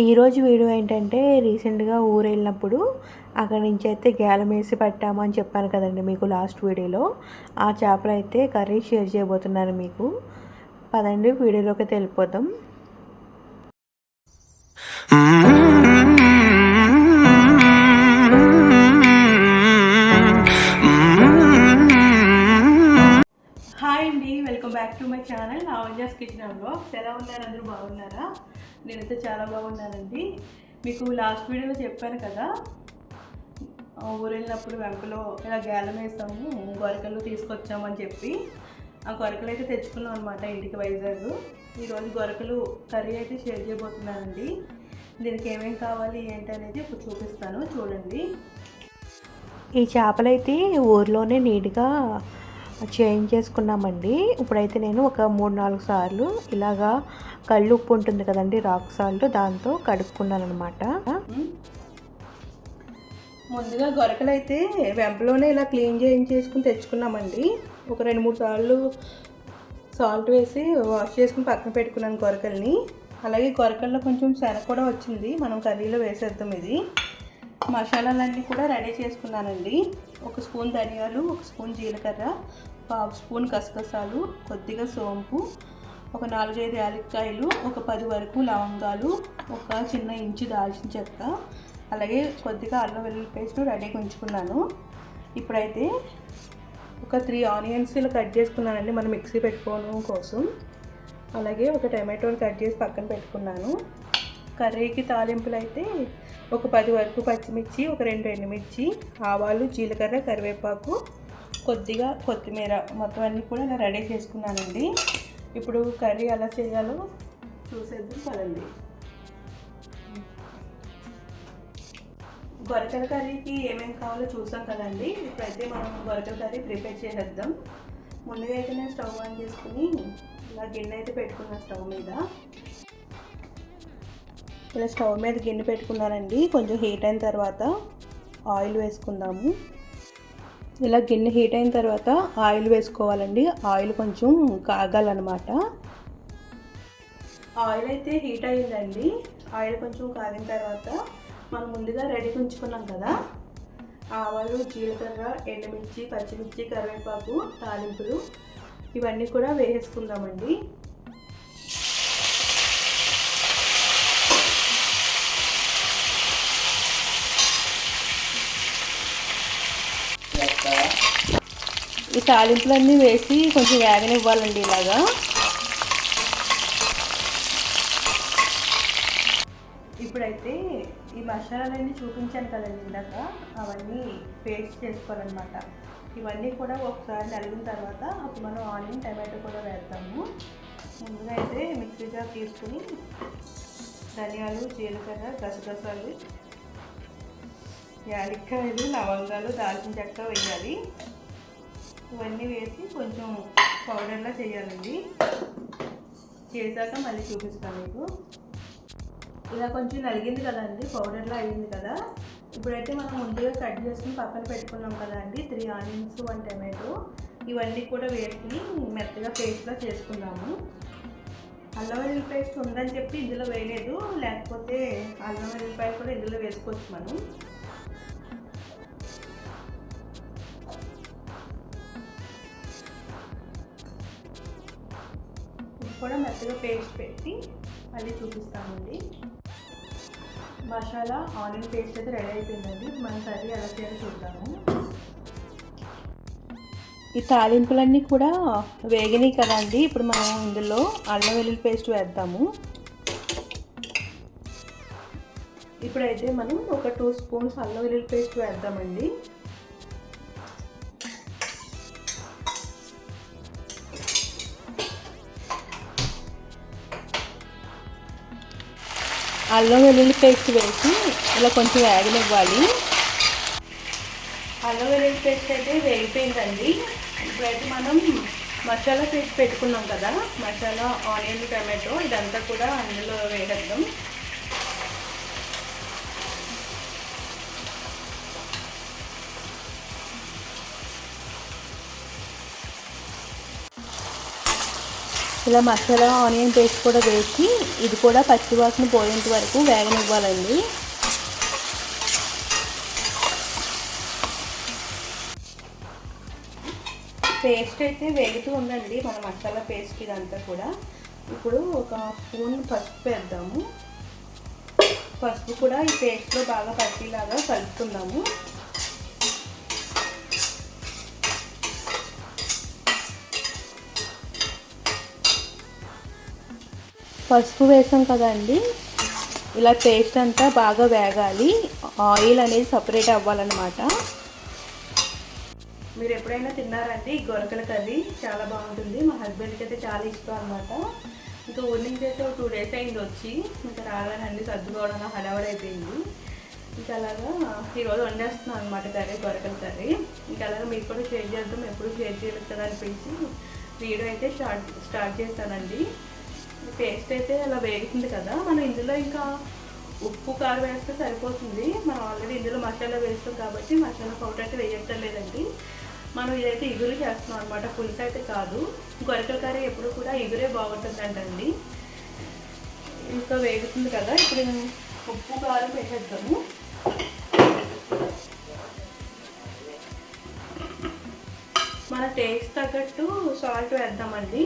ఈరోజు వీడియో ఏంటంటే రీసెంట్గా ఊరు వెళ్ళినప్పుడు అక్కడి నుంచి అయితే గేలం వేసి పట్టామని చెప్పాను కదండి మీకు లాస్ట్ వీడియోలో. ఆ చేపలు అయితే కర్రీ షేర్ చేయబోతున్నాను మీకు. పదండి వీడియోలోకి వెళ్ళిపోతాం హాయ్ అండి welcome back to my channel నా వంజాస్ కిచెన్ బ్లాగ్స్. ఎలా ఉన్నారు? అందరూ బాగున్నారా? నేనైతే చాలా బాగున్నానండి. మీకు లాస్ట్ వీడియోలో చెప్పాను కదా ఊరు వెళ్ళినప్పుడు వెంపలో ఇలా గేలం వేసాము గొరకలు తీసుకొచ్చామని చెప్పి. ఆ గొరకలు అయితే తెచ్చుకున్నాం అనమాట ఇంటికి వైజాగ్. ఈరోజు గొరకలు కర్రీ అయితే షేర్ చేయబోతున్నానండి. దీనికి ఏమేమి కావాలి ఏంటి అనేది ఇప్పుడు చూపిస్తాను. చూడండి. ఈ చేపలైతే ఊర్లోనే నీట్గా చేంజ్ చేసుకున్నామండి. ఇప్పుడైతే నేను ఒక మూడు నాలుగు సార్లు ఇలాగా కళ్ళు ఉప్పు ఉంటుంది కదండి రాక్ సాల్ట్ దాంతో కడుక్కున్నాను అనమాట ముందుగా గొరకలు అయితే వెంపలోనే ఇలా క్లీన్ చేయించేసుకుని తెచ్చుకున్నామండి. ఒక రెండు మూడు సార్లు సాల్ట్ వేసి వాష్ చేసుకుని పక్కన పెట్టుకున్నాను గొరకల్ని. అలాగే గొరకల్లో కొంచెం శనగ కూడా వచ్చింది. మనం కర్రీలో వేసేద్దాం ఇది. మసాలాలన్నీ కూడా రెడీ చేసుకున్నానండి. ఒక స్పూన్ ధనియాలు ఒక స్పూన్ జీలకర్ర హాఫ్ స్పూన్ గసగసాలు కొద్దిగా సోంపు ఒక నాలుగైదు యాలక్కాయలు ఒక పది వరకు లవంగాలు ఒక చిన్న ఇంచు దాల్చిన చెక్క అలాగే కొద్దిగా అల్లం వెల్లుల్లి పేస్ట్ రెడీగా ఉంచుకున్నాను. ఇప్పుడైతే ఒక త్రీ ఆనియన్స్ ఇలా కట్ చేసుకున్నానండి మనం మిక్సీ పెట్టుకోవడం కోసం. అలాగే ఒక టమాటోని కట్ చేసి పక్కన పెట్టుకున్నాను. కర్రీకి తాలింపులు అయితే ఒక పది వరకు పచ్చిమిర్చి ఒక రెండు ఎండుమిర్చి ఆవాలు జీలకర్ర కరివేపాకు కొద్దిగా కొత్తిమీర మొత్తం అన్నీ కూడా నేను రెడీ చేసుకున్నానండి. ఇప్పుడు కర్రీ ఎలా చేయాలో చూసేద్దాం పదండి. గొరకల కర్రీకి ఏమేమి కావాలో చూసాం కదండి. ఇప్పుడైతే మనం గొరకల కర్రీ ప్రిపేర్ చేసేద్దాం. ముందుగా అయితే నేను స్టవ్ ఆన్ చేసుకుని ఇలా గిన్నె అయితే పెట్టుకున్నాను స్టవ్ మీద. ఇలా స్టవ్ మీద గిన్నె పెట్టుకున్నానండి. కొంచెం హీట్ అయిన తర్వాత ఆయిల్ వేసుకుందాము. ఇలా గిన్నె హీట్ అయిన తర్వాత ఆయిల్ వేసుకోవాలండి. ఆయిల్ కొంచెం కాగాలన్నమాట. ఆయిల్ అయితే హీట్ అయ్యిందండి. ఆయిల్ కొంచెం కాగిన తర్వాత మనం ముందుగా రెడీ ఉంచుకున్నాం కదా. ఆవాలు జీలకర్ర ఎండుమిర్చి పచ్చిమిర్చి కరివేపాకు తాలింపులు ఇవన్నీ కూడా వేసేసుకుందామండి. ఈ తాలింపులన్నీ వేసి కొంచెం వేగనివ్వాలండి ఇలాగా. ఇప్పుడైతే ఈ మసాలాలన్నీ చూపించాను కదండి ఇందాక. అవన్నీ పేస్ట్ చేసుకోవాలన్నమాట. ఇవన్నీ కూడా ఒకసారి నలిగిన తర్వాత అప్పుడు మనం ఆనియన్ టమాటో కూడా వేద్దాము. ముందుగా అయితే మిక్సీగా తీసుకుని ధనియాలు జీలకర్ర గసగసాలు యాలక్కాయలు లవంగాలు దాల్చిన చెక్క వేయాలి. ఇవన్నీ వేసి కొంచెం పౌడర్లా చేయాలండి. చేశాక మళ్ళీ చూపిస్తాను మీకు. ఇలా కొంచెం నలిగింది కదండి పౌడర్లా అయింది కదా. ఇప్పుడైతే మనం ముందుగా కట్ చేసుకుని పక్కన పెట్టుకున్నాం కదండి త్రీ ఆనియన్స్ వన్ టమాటో. ఇవన్నీ కూడా వేసుకుని మెత్తగా పేస్ట్లా చేసుకున్నాము అల్లం వెల్లుల్లి పేస్ట్ ఉందని చెప్పి ఇందులో వేయలేదు లేకపోతే అల్లం వెల్లుల్లిపాయ కూడా ఇందులో వేసుకోవచ్చు మనం. కూడా మెత్తగా పేస్ట్ పెట్టి మళ్ళీ చూపిస్తామండి. మసాలా ఆనియన్ పేస్ట్ అయితే రెడీ అయిపోయిందండి. మన కర్రీ ఎలా చేయాలో చూద్దాము. ఈ తాలింపులన్నీ కూడా వేగినాయి కదండి. ఇప్పుడు మనం ఇందులో అల్లం వెల్లుల్లి పేస్ట్ వేద్దాము. ఇప్పుడైతే మనం ఒక టూ స్పూన్స్ అల్లం వెల్లుల్లి పేస్ట్ వేద్దామండి. అల్లం వెల్లుల్లి పేస్ట్ వేసి ఇలా కొంచెం వేగనివ్వాలి. అల్లం వెల్లుల్లి పేస్ట్ అయితే వేగిపోయిందండి. ఇప్పుడైతే మనం మసాలా పేస్ట్ పెట్టుకున్నాం కదా మసాలా ఆనియన్ టమాటో ఇదంతా కూడా అందులో వేసేద్దాం. ఇలా మసాలా ఆనియన్ పేస్ట్ కూడా వేసి ఇది కూడా పచ్చివాసన పోయేంత వరకు వేగనివ్వాలండి. పేస్ట్ అయితే వేగుతూ ఉందండి మన మసాలా పేస్ట్ ఇదంతా కూడా. ఇప్పుడు ఒక స్పూన్ పసుపు వేద్దాము. పసుపు కూడా ఈ పేస్ట్లో బాగా పట్టేలాగా కలుపుకుందాము. పసుపు వేసాం కదండి. ఇలా పేస్ట్ అంతా బాగా వేగాలి. ఆయిల్ అనేది సపరేట్ అవ్వాలన్నమాట. మీరు ఎప్పుడైనా తిన్నారంటే ఈ గొరకల కర్రీ చాలా బాగుంటుంది. మా హస్బెండ్కి అయితే చాలా ఇష్టం అనమాట ఇంకా ఊరి నుంచి అయితే ఒక టూ డేస్ అయింది వచ్చి. ఇంకా రాగానండి సర్దుకోవడం హడావడి అయిపోయింది ఇంకా అలాగా ఈరోజు వండేస్తున్నాను అనమాట కర్రీ గొరకల కర్రీ. ఇంకా అలాగా మీకు కూడా షేర్ చేద్దాం. ఎప్పుడు షేర్ చేయలేదు కదా అనిపించి వీడియో అయితే స్టార్ట్ స్టార్ట్ చేస్తానండి. పేస్ట్ అయితే అలా వేగుతుంది కదా. మనం ఇందులో ఇంకా ఉప్పు కారం వేస్తే సరిపోతుంది. మనం ఆల్రెడీ ఇందులో మసాలా వేస్తాం కాబట్టి మసాలా పౌడర్ అయితే వేయక్కర్లేదండి. మనం ఇదైతే ఇగురు చేస్తున్నాం అనమాట పులుసు అయితే కాదు. గొరకల కర్రీ ఎప్పుడు కూడా ఇగురే బాగుంటుందంటండి. ఇంకా వేగుతుంది కదా. ఇప్పుడు ఉప్పు కారం వేసేద్దాము. మన టేస్ట్ తగ్గట్టు సాల్ట్ వేద్దామండి.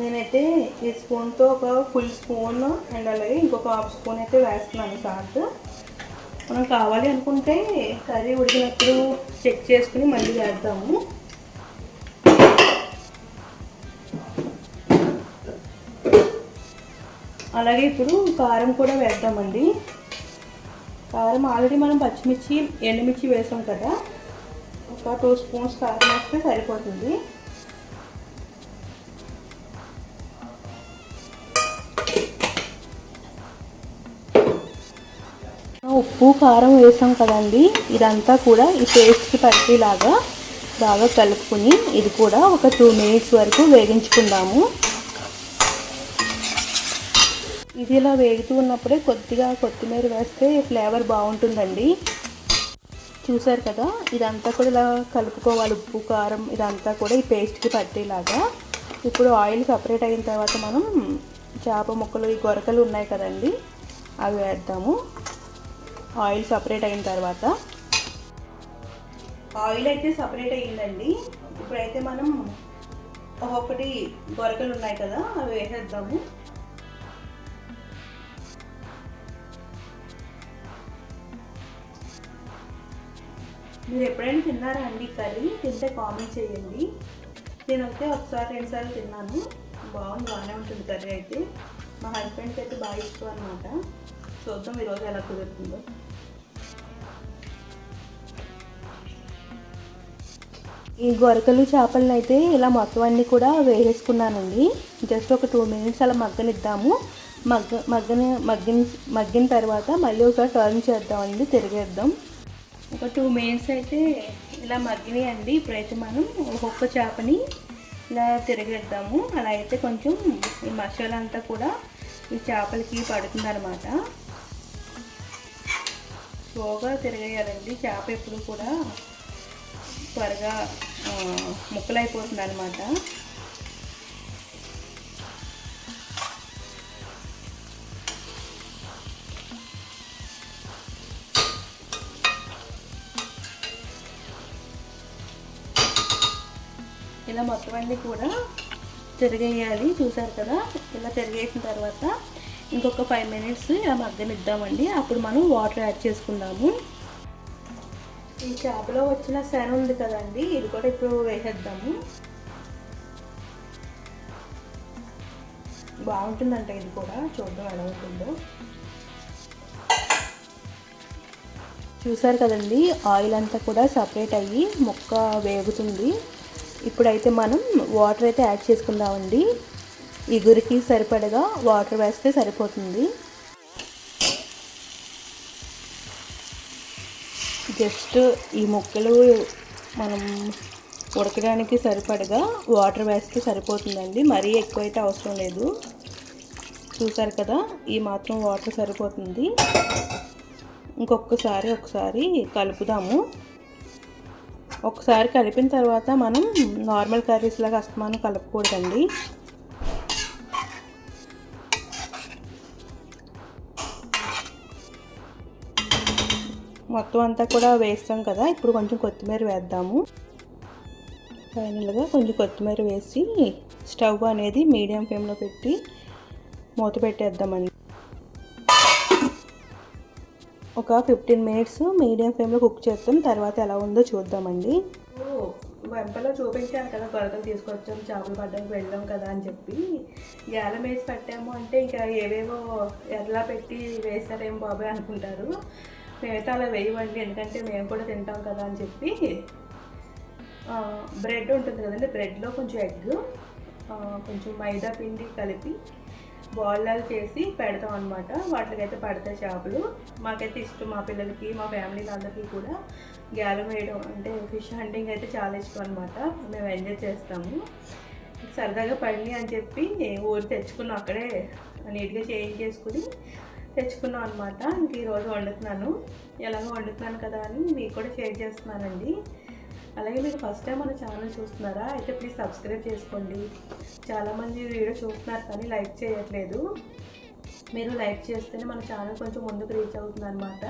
నేనైతే ఈ స్పూన్తో ఒక ఫుల్ స్పూన్ అండ్ అలాగే ఇంకొక హాఫ్ స్పూన్ అయితే వేస్తున్నాను సాల్ట్. మనం కావాలి అనుకుంటే కర్రీ ఉడికినప్పుడు చెక్ చేసుకుని మళ్ళీ వేద్దాము. అలాగే ఇప్పుడు కారం కూడా వేద్దామండి. కారం ఆల్రెడీ మనం పచ్చిమిర్చి ఎండుమిర్చి వేసాం కదా. ఒక టూ స్పూన్స్ కారం వేస్తే సరిపోతుంది. ఉప్పు కారం వేసాం కదండి. ఇదంతా కూడా ఈ పేస్ట్కి పట్టేలాగా బాగా కలుపుకుని ఇది కూడా ఒక టూ మినిట్స్ వరకు వేగించుకుందాము. ఇది ఇలా వేగుతూ ఉన్నప్పుడే కొద్దిగా కొత్తిమీర వేస్తే ఫ్లేవర్ బాగుంటుందండి. చూసారు కదా ఇదంతా కూడా ఇలా కలుపుకోవాలి. ఉప్పు కారం ఇదంతా కూడా ఈ పేస్ట్కి పట్టేలాగా. ఇప్పుడు ఆయిల్ సపరేట్ అయిన తర్వాత మనం చేప ముక్కలు ఈ గొరకలు ఉన్నాయి కదండి అవి వేద్దాము. ఆయిల్ సపరేట్ అయిన తర్వాత ఆయిల్ అయితే సపరేట్ అయ్యిందండి. ఇప్పుడైతే మనం ఒక్కొక్కటి గొరకలు ఉన్నాయి కదా అవి వేసేద్దాము. మీరు ఎప్పుడైనా తిన్నారా అండి కర్రీ? తింటే కామెంట్ చేయండి. నేనైతే ఒకసారి రెండుసార్లు తిన్నాను. బాగుంది బాగానే ఉంటుంది కర్రీ అయితే. మా హస్బెండ్కి అయితే బాగా ఇష్టం అనమాట చూద్దాం ఈరోజు ఎలా కుదురుతుందో ఈ గొరకలు చేపలను అయితే ఇలా మొత్తం అన్నీ కూడా వేసేసుకున్నానండి. జస్ట్ ఒక టూ మినిట్స్ అలా మగ్గనిద్దాము. మగ్గ మగ్గని మగ్గిన మగ్గిన తర్వాత మళ్ళీ ఒక టర్న్ చేద్దామండి తిరిగేద్దాం. ఒక టూ మినిట్స్ అయితే ఇలా మగ్గినాయండి. ఇప్పుడైతే మనం ఒక్కొక్క చేపని ఇలా తిరిగేద్దాము. అలా అయితే కొంచెం ఈ మసాలా అంతా కూడా ఈ చేపలకి పడుతుంది అనమాట స్లోగా తిరగేయాలండి. చేప ఎప్పుడు కూడా త్వరగా ముక్కలైపోతుంది అనమాట ఇలా మొత్తం అన్నీ కూడా తిరిగేయాలి. చూసారు కదా? ఇలా తిరిగేసిన తర్వాత ఇంకొక ఫైవ్ మినిట్స్ ఇలా మగ్గనిద్దామండి అప్పుడు మనం వాటర్ యాడ్ చేసుకుందాము. ఈ చేపలో వచ్చిన శన ఉంది కదండి ఇది కూడా ఇప్పుడు వేసేద్దాము. బాగుంటుందంట ఇది కూడా చూద్దాం ఎలా ఉంటుందో. చూసారు కదండి ఆయిల్ అంతా కూడా సపరేట్ అయ్యి ముక్క వేగుతుంది. ఇప్పుడైతే మనం వాటర్ అయితే యాడ్ చేసుకుందామండి. ఇగురికి సరిపడగా వాటర్ వేస్తే సరిపోతుంది. జస్ట్ ఈ ముక్కలు మనం ఉడకడానికి సరిపడగా వాటర్ వేస్తే సరిపోతుందండి. మరీ ఎక్కువైతే అవసరం లేదు. చూసారు కదా ఈ మాత్రం వాటర్ సరిపోతుంది. ఇంకొకసారి ఒకసారి కలుపుదాము. ఒకసారి కలిపిన తర్వాత మనం నార్మల్ కర్రీస్ లాగా అస్తమానం కలపకూడదండి. మొత్తం అంతా కూడా వేస్తాం కదా. ఇప్పుడు కొంచెం కొత్తిమీర వేద్దాము. ఫైనల్గా కొంచెం కొత్తిమీర వేసి స్టవ్ అనేది మీడియం ఫ్లేమ్లో పెట్టి మూత పెట్టేద్దామండి. ఒక ఫిఫ్టీన్ మినిట్స్ మీడియం ఫ్లేమ్లో కుక్ చేస్తాం. తర్వాత ఎలా ఉందో చూద్దామండి. వెంపలో చూపించాను కదా గొడవలు తీసుకొచ్చాం చేపలు పడ్డానికి వెళ్ళాం కదా అని చెప్పి. గ్యాలం వేసి పెట్టాము అంటే ఇంకా ఏవేవో ఎర్లా పెట్టి వేసారేం బాబాయ్ అనుకుంటారు. మేమైతే అలా వేయవండి ఎందుకంటే మేము కూడా తింటాం కదా అని చెప్పి బ్రెడ్ ఉంటుంది కదండి బ్రెడ్లో కొంచెం ఎగ్ కొంచెం మైదా పిండి కలిపి బాల్లాలు చేసి పెడతాం అనమాట వాటికైతే పడతాయి చేపలు. మాకైతే ఇష్టం మా పిల్లలకి మా ఫ్యామిలీ అందరికీ కూడా గ్యాలం వేయడం అంటే ఫిష్ హంటింగ్ అయితే చాలా ఇష్టం అనమాట మేము ఎంజాయ్ చేస్తాము. సరదాగా పడినాయి అని చెప్పి ఊరు తెచ్చుకున్నాం అక్కడే. నీట్గా చేంజ్ చేసుకుని తెచ్చుకున్నాం అనమాట ఇంక ఈరోజు వండుతున్నాను. ఎలాగో వండుతున్నాను కదా అని మీకు కూడా షేర్ చేస్తున్నానండి. అలాగే మీరు ఫస్ట్ టైం మన ఛానల్ చూస్తున్నారా అయితే ప్లీజ్ సబ్స్క్రైబ్ చేసుకోండి. చాలామంది వీడియో చూస్తున్నారు కానీ లైక్ చేయట్లేదు. మీరు లైక్ చేస్తేనే మన ఛానల్ కొంచెం ముందుకు రీచ్ అవుతుంది అనమాట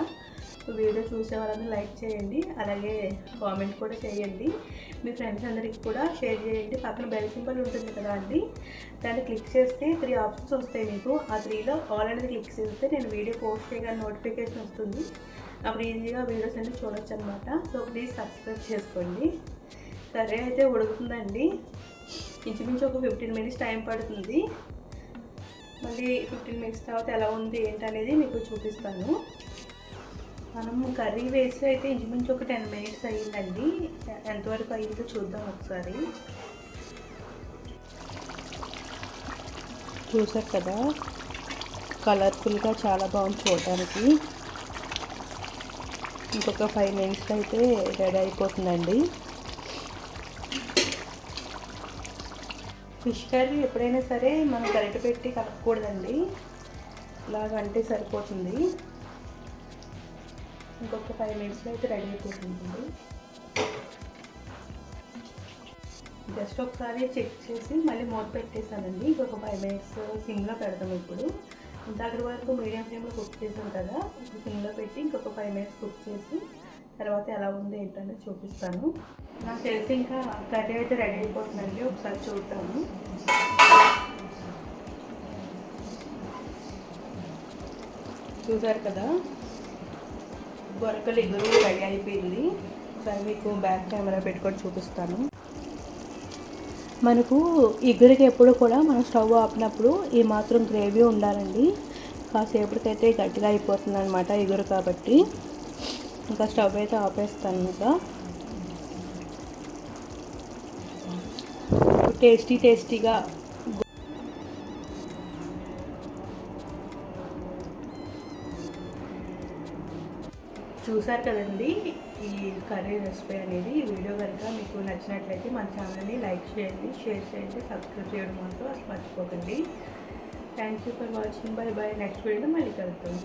వీడియో చూసే వాళ్ళని లైక్ చేయండి అలాగే కామెంట్ కూడా చేయండి. మీ ఫ్రెండ్స్ అందరికీ కూడా షేర్ చేయండి. పక్కన బెల్ సింబల్ ఉంటుంది కదా అండి దాన్ని క్లిక్ చేస్తే త్రీ ఆప్షన్స్ వస్తాయి మీకు. ఆ త్రీలో ఆల్ అనేది క్లిక్ చేస్తే నేను వీడియో పోస్ట్ చేయగానే నోటిఫికేషన్ వస్తుంది. అప్పుడు ఈజీగా వీడియోస్ అన్ని చూడొచ్చు అనమాట సో ప్లీజ్ సబ్స్క్రైబ్ చేసుకోండి. సరే అయితే ఉడుకుతుందండి. ఇంచుమించు ఒక ఫిఫ్టీన్ మినిట్స్ టైం పడుతుంది. మళ్ళీ ఫిఫ్టీన్ మినిట్స్ తర్వాత ఎలా ఉంది ఏంటనేది మీకు చూపిస్తాను. మనం కర్రీ వేసి అయితే ఇంచుమించు ఒక టెన్ మినిట్స్ అయ్యిందండి. ఎంతవరకు అయ్యిందో చూద్దాం ఒకసారి. చూసారు కదా? కలర్ఫుల్గా చాలా బాగుంది చూడడానికి ఇంకొక ఫైవ్ మినిట్స్ అయితే రెడీ అయిపోతుందండి. ఫిష్ కర్రీ ఎప్పుడైనా సరే మనం కరెక్ట్ పెట్టి కలపకూడదండి. ఇలాగంటే సరిపోతుంది. ఇంకొక ఫైవ్ మినిట్స్లో అయితే రెడీ అయిపోతుంది జస్ట్ ఒకసారి చెక్ చేసి మళ్ళీ మూత పెట్టేసానండి ఇంకొక ఫైవ్ మినిట్స్ సిమ్లో పెడతాం ఇప్పుడు. ఇంతకటి వరకు మీడియం ఫ్లేమ్లో కుక్ చేసాం కదా సిమ్లో పెట్టి ఇంకొక ఫైవ్ మినిట్స్ కుక్ చేసి తర్వాత ఎలా ఉంది ఏంటనేది చూపిస్తాను. నాకు తెలిసి ఇంకా కర్రీ అయితే రెడీ అయిపోతుందండి. ఒకసారి చూద్దాము. చూసారు కదా? గొరకలు ఎగురు రెడీ అయిపోయింది. ఒకసారి మీకు బ్యాక్ కెమెరా పెట్టుకొని చూపిస్తాను. మనకు ఇగురికి ఎప్పుడు కూడా మనం స్టవ్ ఆపినప్పుడు ఈ మాత్రం గ్రేవీ ఉండాలండి. కాసేపటికైతే గట్టిగా అయిపోతుంది అనమాట ఇగురు కాబట్టి. ఇంకా స్టవ్ అయితే ఆపేస్తాను ఇంకా. టేస్టీ టేస్టీగా చూసారు కదండి ఈ కర్రీ రెసిపీ అనేది. ఈ వీడియో కనుక మీకు నచ్చినట్లయితే మన ఛానల్ని లైక్ చేయండి షేర్ చేయండి సబ్స్క్రైబ్ చేయడం మాత్రం అసలు మర్చిపోకండి. Thank you for watching bye bye next video మళ్ళీ కలుగుతాం